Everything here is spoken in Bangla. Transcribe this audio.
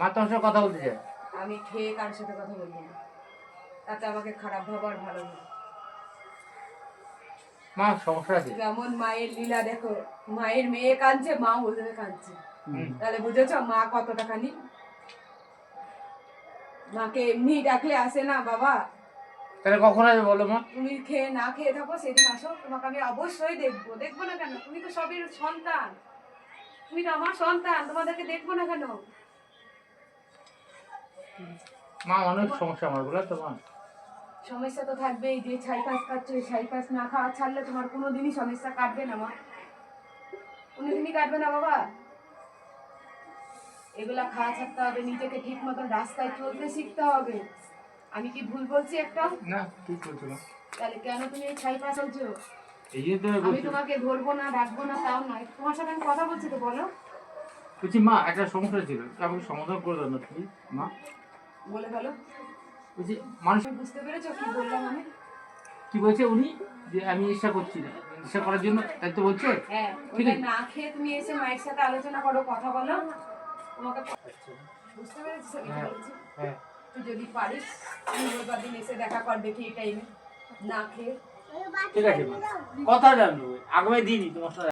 মা তোমার সাথে কথা আমি খেয়ে কার সাথে কথা বলব না। তাতে আমাকে খারাপ ভাবার ভালো না। মা সমস্যা আছে? যেমন মায়ের লীলা দেখো মায়ের মেয়ে কাঁদছে মা ওদের কাঁদছে। তাহলে বুঝেছ মা কতটা খানি মাকে এমনি ডাকলে আসে না বাবা? তাহলে কখন আসবে বলো মা? তুমি খেয়ে না খেয়ে থাকো সেদিন আসো। তোমাকে আমি অবশ্যই দেখব। দেখব না কেন? তুমি তো সবের সন্তান। তুমি তো আমার সন্তান তোমাদেরকে দেখব না কেন? মা অনেক সমস্যা আমার বলো তো মা। সমস্যা তো থাকবেই যে ছাই পাশ খাচ্ছ ছাই পাশ না খাওয়া ছাড়লে তোমার কোনো দিনই সমস্যা কাটবে না মা। কোনো দিনই কাটবে না বাবা। এগুলা খাওয়া ছাড়তে হবে নিজেকে ঠিক মতন রাস্তায় চলতে শিখতে হবে। আমি কি ভুল বলছি একটা? না ঠিক বলছো মা। তাহলে কেন তুমি এই ছাই পাশ চলছো আমি তোমাকে ধরবো না ডাকবো না তাও নয়। তোমার সাথে আমি কথা বলছি তো বলো। বলছি মা একটা সমস্যা ছিল। আমাকে সমাধান করে দাও না তুমি মা। বলে বলো বলছি মানুষ বুঝতে পেরেছ কি বললাম আমি? কি বলছে উনি? যে আমি ইচ্ছা করছি না। ইচ্ছা করার জন্য তাই তো বলছে? হ্যাঁ ওটা না খেয়ে তুমি এসে মায়ের সাথে আলোচনা করো কথা বলো। তোমাকে বুঝতে পেরেছিস আমি হ্যাঁ। বলছি? হ্যাঁ। তুই যদি পারিস রবিবার দিন এসে দেখা কর দেখি এই টাইমে না খেয়ে। ঠিক আছে কথা জানব। আগামী দিনই তোমার সাথে